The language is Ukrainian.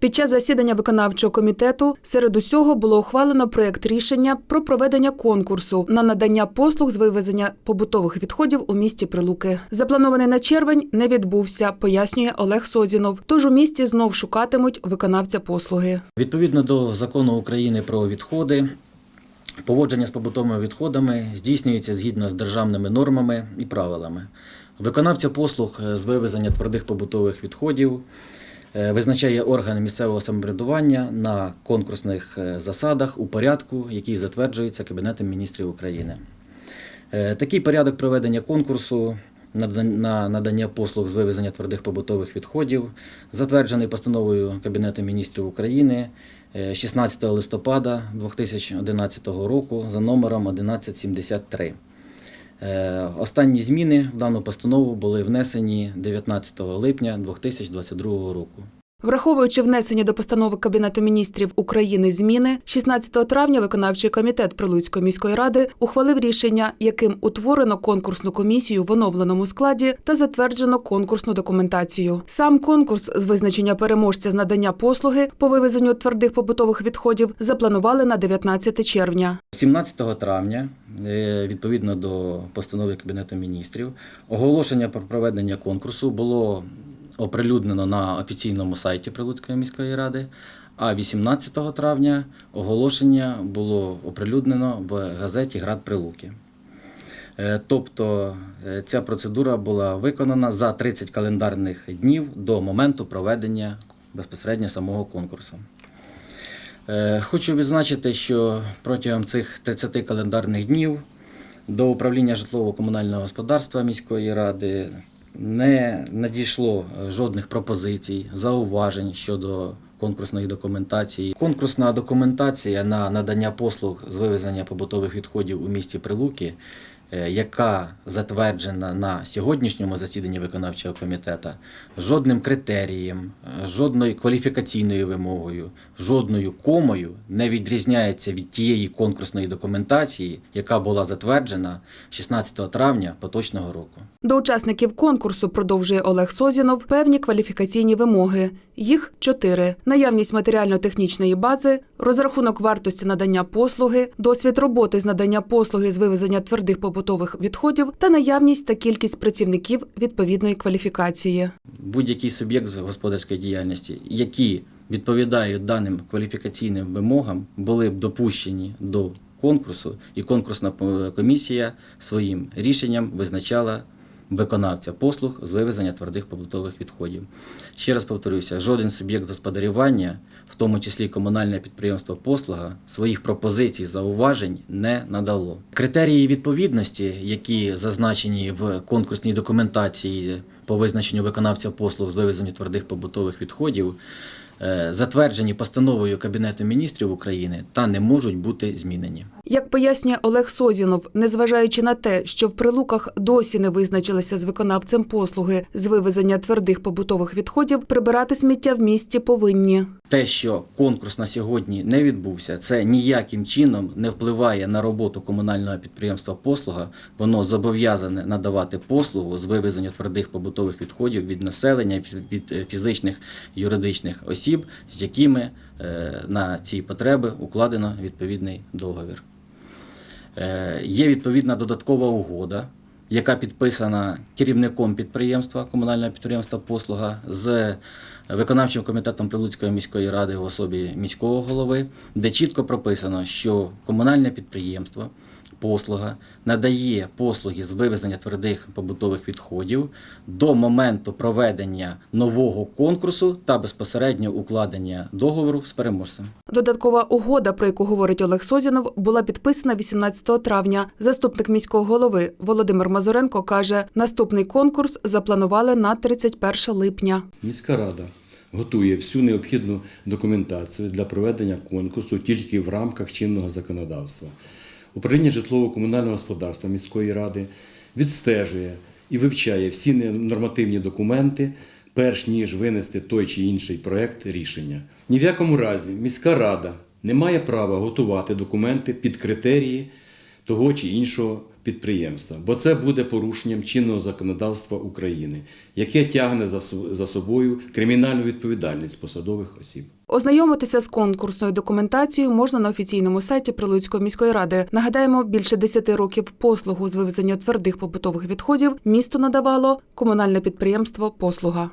Під час засідання виконавчого комітету серед усього було ухвалено проєкт рішення про проведення конкурсу на надання послуг з вивезення побутових відходів у місті Прилуки. Запланований на червень не відбувся, пояснює Олег Созінов. Тож у місті знов шукатимуть виконавця послуги. Відповідно до закону України про відходи, поводження з побутовими відходами здійснюється згідно з державними нормами і правилами. Виконавця послуг з вивезення твердих побутових відходів визначає орган місцевого самоврядування на конкурсних е, засадах у порядку, який затверджується Кабінетом міністрів України. Е, Такий порядок проведення конкурсу на надання послуг з вивезення твердих побутових відходів затверджений постановою Кабінету міністрів України е, 16 листопада 2011 року за номером 1173. Е, Останні зміни в дану постанову були внесені 19 липня 2022 року. Враховуючи внесені до постанови Кабінету міністрів України зміни, 16 травня виконавчий комітет Прилуцької міської ради ухвалив рішення, яким утворено конкурсну комісію в оновленому складі та затверджено конкурсну документацію. Сам конкурс з визначення переможця з надання послуги по вивезенню твердих побутових відходів запланували на 19 червня. 17 травня, е, відповідно до постанови Кабінету міністрів, оголошення про проведення конкурсу було оприлюднено на офіційному сайті Прилуцької міської ради, а 18 травня оголошення було оприлюднено в газеті Град Прилуки. Е, Тобто е, ця процедура була виконана за 30 календарних днів до моменту проведення безпосередньо самого конкурсу. Е, Хочу відзначити, що протягом цих 30 календарних днів до управління житлово-комунального господарства міської ради не надійшло е, жодних пропозицій, зауважень щодо конкурсної документації. Конкурсна документація на надання послуг з вивезення побутових відходів у місті Прилуки, яка затверджена на сьогоднішньому засіданні виконавчого комітету, жодним критерієм, е, жодною кваліфікаційною вимогою, жодною комою не відрізняється від тієї конкурсної документації, яка була затверджена 16 травня поточного року. До учасників конкурсу продовжує Олег Созінов певні кваліфікаційні вимоги. Їх чотири: наявність матеріально-технічної бази, розрахунок вартості надання послуги, досвід роботи з надання послуги з вивезення твердих побутових відходів та наявність та кількість працівників відповідної кваліфікації. Будь-який суб'єкт з господарської діяльності, які відповідають даним кваліфікаційним вимогам, були б допущені до конкурсу, і конкурсна е, комісія своїм рішенням визначала виконавця послуг з вивезення твердих побутових відходів. Ще раз повторюся, жоден суб'єкт господарювання, в тому числі комунальне підприємство послуга, своїх пропозицій, зауважень не надало. Критерії відповідності, які зазначені в конкурсній документації по визначенню виконавця послуг з вивезення твердих побутових відходів, затверджені постановою Кабінету міністрів України та не можуть бути змінені. Як пояснює Олег Созінов, незважаючи на те, що в прилуках досі не визначилися з виконавцем послуги з вивезення твердих побутових відходів, прибирати сміття в місті повинні. Те, що конкурс на сьогодні не відбувся, це ніяким чином не впливає на роботу комунального підприємства послуга. Воно зобов'язане надавати послугу з вивезення твердих побутових відходів від населення, від е, фізичних юридичних осіб, з якими е, на ці потреби укладено відповідний договір. Е, Є відповідна додаткова угода, яка підписана керівником підприємства, комунального підприємства Послуга з виконавчим комітетом Прилуцької міської ради в особі міського голови, де чітко прописано, що комунальне підприємство Послуга надає послуги з вивезення твердих побутових відходів до моменту проведення нового конкурсу та безпосередньо укладення договору з переможцем. Додаткова угода, про яку говорить Олег Созінов, була підписана 18 травня. Заступник міського голови Володимир Мазуренко каже, наступний конкурс запланували на 31 липня. Міська рада готує всю необхідну документацію для проведення конкурсу тільки в рамках чинного законодавства. Управління житлово-комунального господарства міської ради відстежує і вивчає всі нормативні документи, перш ніж винести той чи інший проект рішення. Ні в якому разі міська рада не має права готувати документи під критерії того чи іншого підприємства, бо це буде порушенням чинного законодавства України, яке тягне за со- за собою кримінальну відповідальність посадових осіб. Ознайомитися з конкурсною документацією можна на офіційному сайті Прилуцької міської ради. Нагадаємо, більше 10 років послугу з вивезення твердих побутових відходів місто надавало комунальне підприємство Послуга.